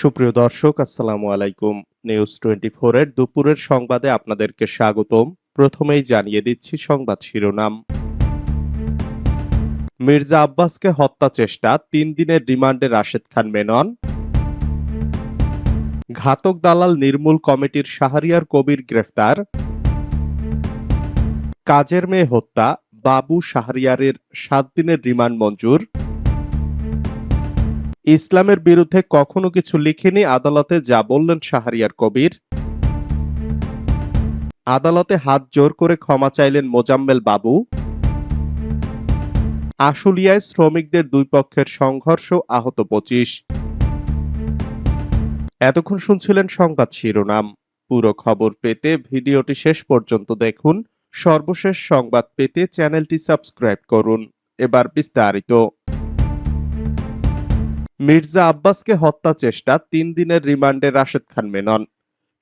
সুপ্রিয় দর্শক, আসসালামু আলাইকুম। নিউজ টোয়েন্টি এর দুপুরের সংবাদে আপনাদেরকে স্বাগতম। প্রথমেই জানিয়ে দিচ্ছি সংবাদ শিরোনাম। মির্জা আব্বাসকে হত্যা চেষ্টা, তিন দিনের রিমান্ডে রাশেদ খান মেনন। ঘাতক দালাল নির্মূল কমিটির শাহরিয়ার কবির গ্রেফতার। কাজের মেয়ে হত্যা, বাবু শাহরিয়ারের সাত দিনের রিমান্ড মঞ্জুর। ইসলামের বিরুদ্ধে কখনো কিছু লিখিনি আদালতে, যা বললেন শাহরিয়ার কবির। আদালতে হাত জোর করে ক্ষমা চাইলেন মোজাম্মেল বাবু। আশুলিয়ায় শ্রমিকদের দুই পক্ষের সংঘর্ষ আহত পঁচিশ। এতক্ষণ শুনছিলেন সংবাদ শিরোনাম। পুরো খবর পেতে ভিডিওটি শেষ পর্যন্ত দেখুন। সর্বশেষ সংবাদ পেতে চ্যানেলটি সাবস্ক্রাইব করুন। এবার বিস্তারিত। মির্জা আব্বাসকে হত্যা চেষ্টা, তিন দিনের রিমান্ডে রাশেদ খান মেনন।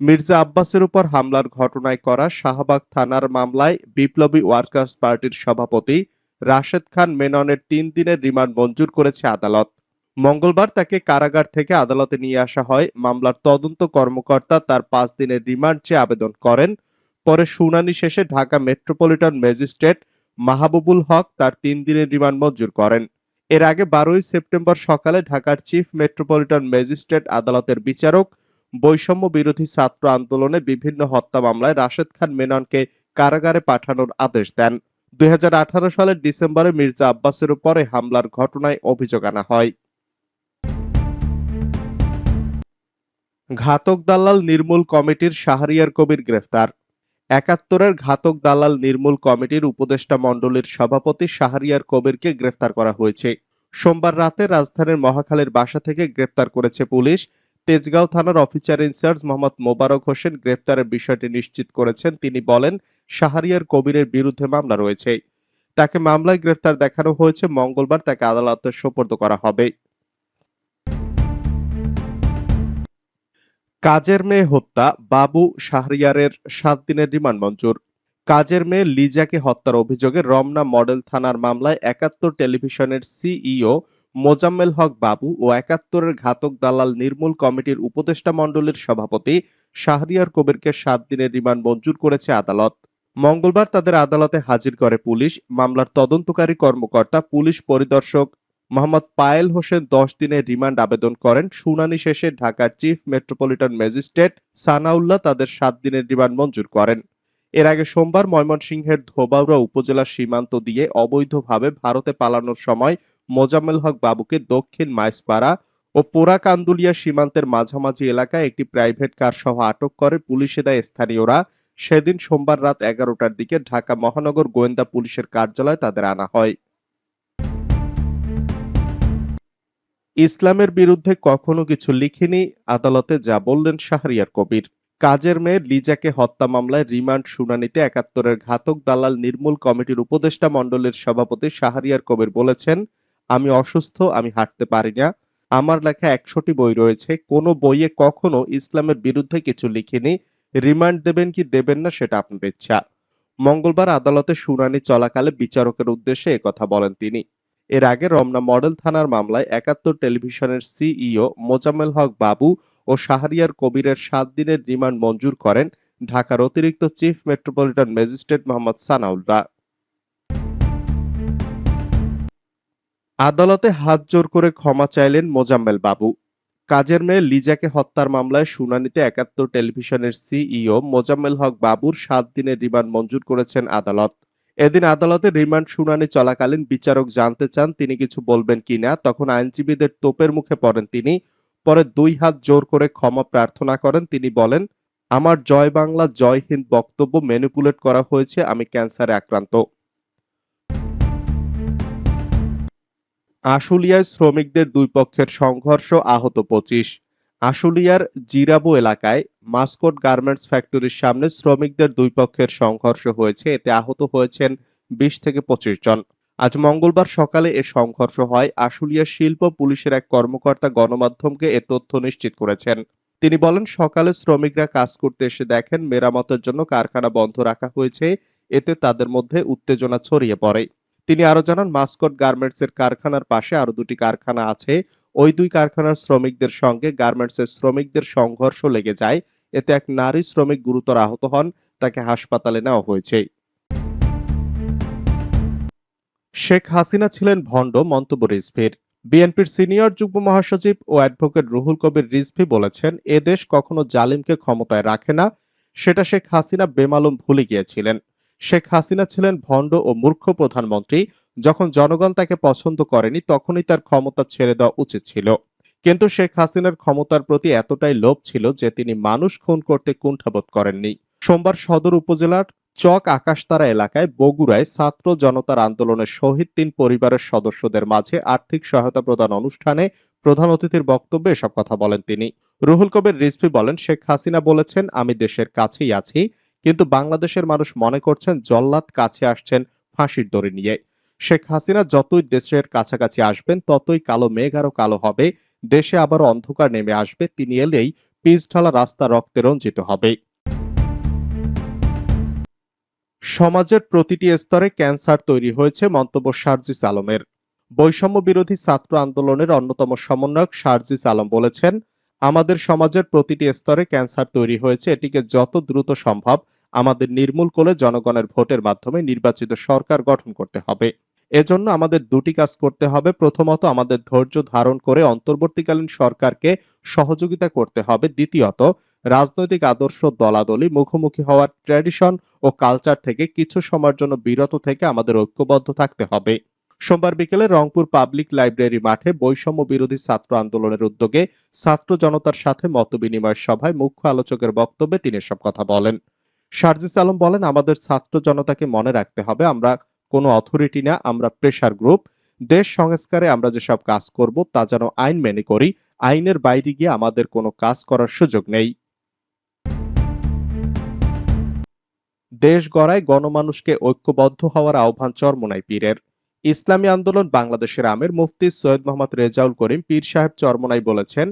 মির্জা আব্বাসের উপর হামলার ঘটনায় করা শাহবাগ থানার মামলায় বিপ্লবী ওয়ার্কার্স পার্টির সভাপতি রাশেদ খান মেননের তিন দিনের রিমান্ড মঞ্জুর করেছে আদালত। মঙ্গলবার তাকে কারাগার থেকে আদালতে নিয়ে আসা হয়। মামলার তদন্ত কর্মকর্তা তার পাঁচ দিনের রিমান্ড চেয়ে আবেদন করেন। পরে শুনানি শেষে ঢাকা মেট্রোপলিটন ম্যাজিস্ট্রেট মাহবুবুল হক তার তিন দিনের রিমান্ড মঞ্জুর করেন। এর আগে বারোই সেপ্টেম্বর সকালে ঢাকার চিফ মেট্রোপলিটন ম্যাজিস্ট্রেট, আদালতের বিচারক, বৈষম্য বিরোধী ছাত্র আন্দোলনে বিভিন্ন হত্যা মামলায় রাশেদ খান মেননকে কারাগারে পাঠানোর আদেশ দেন। দু হাজার আঠারো সালের ডিসেম্বরে মির্জা আব্বাসের উপরে হামলার ঘটনায় অভিযোগ আনা হয়। ঘাতক দালাল নির্মূল কমিটির শাহরিয়ার কবির গ্রেফতার। একাত্তরের ঘাতক দালাল নির্মূল কমিটির উপদেষ্টা মণ্ডলীর সভাপতি শাহরিয়ার কবিরকে গ্রেফতার করা হয়েছে। সোমবার রাতে রাজধানীর মহাখালীর বাসা থেকে গ্রেফতার করেছে পুলিশ। তেজগাঁও থানার অফিসার ইনচার্জ মোহাম্মদ মোবারক হোসেন গ্রেফতারের বিষয়টি নিশ্চিত করেছেন। তিনি বলেন, শাহরিয়ার কবিরের বিরুদ্ধে মামলা রয়েছে। তাকে মামলায় গ্রেফতার দেখানো হয়েছে। মঙ্গলবার তাকে আদালতে সোপর্দ করা হবে। কাজের মেয়ে হত্যা, বাবু শাহরিয়ারের সাত দিনের রিমান্ড মঞ্জুর। কাজের মেয়ে লিজাকে হত্যার অভিযোগে রমনা মডেল থানার মামলায় একাত্তর টেলিভিশনের সিইও মোজাম্মেল হক বাবু ও একাত্তরের ঘাতক দালাল নির্মূল কমিটির উপদেষ্টা মণ্ডলীর সভাপতি শাহরিয়ার কবিরকে সাত দিনের রিমান্ড মঞ্জুর করেছে আদালত। মঙ্গলবার তাদের আদালতে হাজির করে পুলিশ। মামলার তদন্তকারী কর্মকর্তা, পুলিশ পরিদর্শক মোহাম্মদ পায়েল হোসেন দশ দিনের রিমান্ড আবেদন করেন। শুনানি শেষে ঢাকার চিফ মেট্রোপলিটন ম্যাজিস্ট্রেট সানাউল্লাহ তাদের সাত দিনের রিমান্ড মঞ্জুর করেন। এর আগে সোমবার ময়মনসিংহের ধোবাউড়া উপজেলা সীমান্ত দিয়ে অবৈধভাবে ভারতে পালানোর সময় মোজাম্মেল হক বাবুকে দক্ষিণ মাইসপাড়া ও পোড়াকান্দুলিয়া সীমান্তের মাঝামাঝি এলাকায় একটি প্রাইভেট কার সহ আটক করে পুলিশে দেয় স্থানীয়রা। সেদিন সোমবার রাত এগারোটার দিকে ঢাকা মহানগর গোয়েন্দা পুলিশের কার্যালয়ে তাদের আনা হয়। ইসলামের বিরুদ্ধে কখনো কিছু লিখিনি, আদালতে যা বললেন শাহরিয়ার কবির। কাজের মেয়ে লিজাকে হত্যা মামলায় রিমান্ড শুনানিতে একাত্তরের ঘাতক দালাল নির্মূল কমিটির উপদেষ্টা মণ্ডলের সভাপতি শাহরিয়ার কবির বলেছেন, আমি অসুস্থ, আমি হাঁটতে পারি না। আমার লেখা একশোটি বই রয়েছে, কোনো বইয়ে কখনো ইসলামের বিরুদ্ধে কিছু লিখিনি। রিমান্ড দেবেন কি দেবেন না সেটা আপনার ইচ্ছা। মঙ্গলবার আদালতে শুনানি চলাকালে বিচারকের উদ্দেশ্যে একথা বলেন তিনি। এর আগে রমনা মডেল থানার মামলায় একাত্তর টেলিভিশনের সিইও মোজাম্মেল হক বাবু ও শাহরিয়ার কবিরের সাত দিনের রিমান্ড মঞ্জুর করেন ঢাকার অতিরিক্ত chief metropolitan magistrate Mohammad Sanaullah আদালতে হাত জোর করে ক্ষমা চাইলেন মোজাম্মেল বাবু। কাজের মেয়ে লিজাকে হত্যার মামলায় শুনানিতে একাত্তর টেলিভিশনের সিইও মোজাম্মেল হক বাবুর সাত দিনের রিমান্ড মঞ্জুর করেছেন আদালত। এদিন আদালতে রিমান্ড শুনানি চলাকালীন বিচারক জানতে চান তিনি কিছু বলবেন কিনা। তখন আইনজীবীদের তোপের মুখে পড়েন তিনি। পরে দুই হাত জোর করে ক্ষমা প্রার্থনা করেন। তিনি বলেন, আমার জয় বাংলা, জয় হিন্দ বক্তব্য ম্যানিপুলেট করা হয়েছে। আমি ক্যান্সারে আক্রান্ত। আশুলিয়ায় শ্রমিকদের দুই পক্ষের সংঘর্ষ আহত পঁচিশ। আশুলিয়ার জিরাবো এলাকায় মাস্কট গার্মেন্টস ফ্যাক্টরির সামনে শ্রমিকদের দুই পক্ষের সংঘর্ষ হয়েছে। এতে আহত হয়েছেন বিশ থেকে পঁচিশ জন। আজ মঙ্গলবার সকালে এ সংঘর্ষ হয়। আশুলিয়া শিল্প পুলিশের এক কর্মকর্তা গণমাধ্যমকে এ তথ্য নিশ্চিত করেছেন। তিনি বলেন, সকালে শ্রমিকরা কাজ করতে এসে দেখেন, মেরামতের জন্য কারখানা বন্ধ রাখা হয়েছে। এতে তাদের মধ্যে উত্তেজনা ছড়িয়ে পড়ে। তিনি আরও জানান, মাস্কট গার্মেন্টস এর কারখানার পাশে আরও দুটি কারখানা আছে। ওই দুই কারখানার শ্রমিকদের সঙ্গে গার্মেন্টসের শ্রমিকদের সংঘর্ষ লেগে যায়। এতে এক নারী শ্রমিক গুরুতর আহত হন, তাকে হাসপাতালে নেওয়া হয়েছে। শেখ হাসিনা ছিলেন ভণ্ড, মন্তব্য রিজভির। বিএনপির সিনিয়র যুগ্ম মহাসচিব ও অ্যাডভোকেট রুহুল কবির রিজভি বলেছেন, এ দেশ কখনো জালিমকে ক্ষমতায় রাখে না, সেটা শেখ হাসিনা বেমালুম ভুলে গিয়েছিলেন। শেখ হাসিনা ছিলেন ভণ্ড ও মূর্খ প্রধানমন্ত্রী। যখন জনগণ তাকে পছন্দ করেনি, তখনই তার ক্ষমতা ছেড়ে দেওয়া উচিত ছিল। কিন্তু শেখ হাসিনার ক্ষমতার প্রতি এতটাই লোভ ছিল যে তিনি মানুষ খুন করতে কুণ্ঠাবোধ করেননি। সোমবার সদর উপজেলার চক আকাশতারা এলাকায় বগুড়ায় ছাত্র জনতার আন্দোলনের শহীদ তিন পরিবারের সদস্যদের মাঝে আর্থিক সহায়তা প্রদান অনুষ্ঠানে প্রধান অতিথির বক্তব্যে এসব কথা বলেন তিনি। রুহুল কবির রিজভি বলেন, শেখ হাসিনা বলেছেন, আমি দেশের কাছেই আছি। কিন্তু বাংলাদেশের মানুষ মনে করছেন জল্লাদ কাছে আসছেন ফাঁসির দড়ি নিয়ে। শেখ হাসিনা যতই দেশের কাছাকাছি আসবেন, ততই কালো মেঘ আরও কালো হবে। দেশে আবার অন্ধকার নেমে আসবে। তিনি এলেই পিচ ঢালা রাস্তা রক্তে রঞ্জিত হবে। সমাজের প্রতিটি স্তরে ক্যান্সার তৈরি হয়েছে, মন্তব্য শারজিস আলমের। বৈষম্য বিরোধী ছাত্র আন্দোলনের অন্যতম সমন্বয়ক শারজিস আলম বলেছেন আমাদের সমাজের প্রতিটি স্তরে ক্যান্সার তৈরি হয়েছে। এটিকে যত দ্রুত সম্ভব আমাদের নির্মূল করে জনগণের ভোটের মাধ্যমে নির্বাচিত সরকার গঠন করতে হবে। এজন্য আমাদের দুটি কাজ করতে হবে। প্রথমত, আমাদের ধৈর্য ধারণ করে অন্তর্বর্তীকালীন সরকারকে সহযোগিতা করতে হবে। দ্বিতীয়ত, রাজনৈতিক আদর্শ দলাদলি, মুখোমুখি হওয়ার ট্র্যাডিশন ও কালচার থেকে কিছু সময়ের জন্য বিরত থেকে আমাদের ঐক্যবদ্ধ থাকতে হবে। সোমবার বিকেলে রংপুর পাবলিক লাইব্রেরি মাঠে বৈষম্য বিরোধী ছাত্র আন্দোলনের উদ্যোগে ছাত্র জনতার সাথে মতবিনিময় সভায় মুখ্য আলোচকের বক্তব্যে তিনি এসব কথা বলেন। শারজিস আলম বলেন, আমাদের ছাত্র জনতাকে মনে রাখতে হবে, আমরা কোনো অথরিটি না, আমরা প্রেশার গ্রুপ। দেশ সংস্কারে আমরা যেসব কাজ করব, তা যেন আইন মেনে করি। আইনের বাইরে গিয়ে আমাদের কোনো কাজ করার সুযোগ নেই। দেশ গড়ায় গণমানুষকে ঐক্যবদ্ধ হওয়ার আহ্বান চরমোনাই পীরের। ইসলামী আন্দোলন বাংলাদেশের আমের মুফতি সৈয়দ মোহাম্মদ রেজাউল করিম পীর সাহেব চরমোনাই বলেছেন,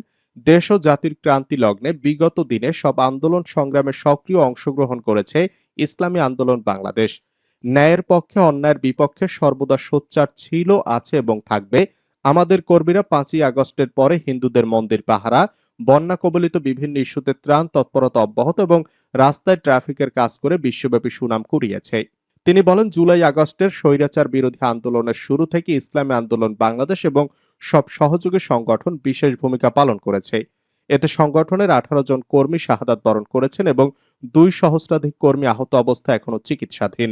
দেশ ও জাতির ক্রান্তি লগ্নে বিগত দিনে সব আন্দোলন সংগ্রামে সক্রিয় অংশগ্রহণ করেছে ইসলামী আন্দোলন বাংলাদেশ। ন্যায়ের পক্ষে অন্যায়ের বিপক্ষে সর্বদা সোচ্চার ছিল, আছে এবং থাকবে। আমাদের কর্মীরা পাঁচই আগস্টের পরে হিন্দুদের মন্দির পাহারা, বন্যা কবলিত বিভিন্ন ইস্যুতে ত্রাণ, তৎপরতা অব্যাহত এবং রাস্তায় ট্রাফিকের কাজ করে বিশ্বব্যাপী সুনাম কুড়িয়েছে। তিনি বলেন, জুলাই আগস্টের স্বৈরাচার বিরোধী আন্দোলনের শুরু থেকে ইসলামী আন্দোলন বাংলাদেশ এবং সব সহযোগী সংগঠন বিশেষ ভূমিকা পালন করেছে। এতে সংগঠনের আঠারো জন কর্মী শাহাদাত বরণ করেছেন এবং দুই সহস্রাধিক কর্মী আহত অবস্থায় এখনও চিকিৎসাধীন।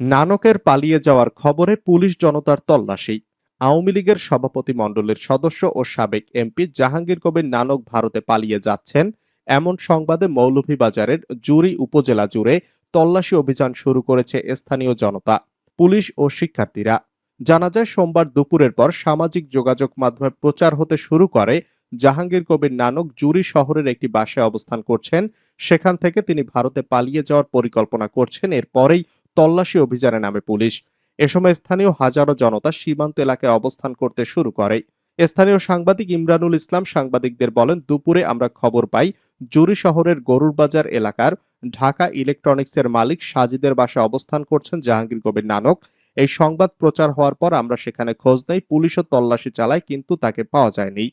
নানকের পালিয়ে যাওয়ার খবরে পুলিশ জনতার তল্লাশি। আওয়ামী লীগের সভাপতি মণ্ডলীর সদস্য ও সাবেক এমপি জাহাঙ্গীর কবির নানক ভারতে পালিয়ে যাচ্ছেন। এমন সংবাদে মৌলভীবাজারের জুরি উপজেলা জুড়ে তল্লাশি অভিযান শুরু করেছে স্থানীয় জনতা, পুলিশ ও শিক্ষার্থীরা। জানা যায়, সোমবার দুপুরের পর সামাজিক যোগাযোগ মাধ্যমে প্রচার হতে শুরু করে জাহাঙ্গীর কবির নানক জুরি শহরের একটি বাসায় অবস্থান করছেন। সেখান থেকে তিনি ভারতে পালিয়ে যাওয়ার পরিকল্পনা করছেন। এরপরেই তল্লাশি অভিযানে নামে পুলিশ। এ সময় স্থানীয় হাজারো জনতা সীমান্ত এলাকায় অবস্থান করতে শুরু করে। স্থানীয় সাংবাদিক ইমরানুল ইসলাম সাংবাদিকদের বলেন, দুপুরে আমরা খবর পাই, জুরি শহরের গরুর বাজার এলাকার ঢাকা ইলেকট্রনিক্সের মালিক সাজিদের বাসায় অবস্থান করছেন জাহাঙ্গীর কবির নানক। এই সংবাদ প্রচার হওয়ার পর আমরা সেখানে খোঁজ নেই, পুলিশও তল্লাশি চালায়, কিন্তু তাকে পাওয়া যায়নি।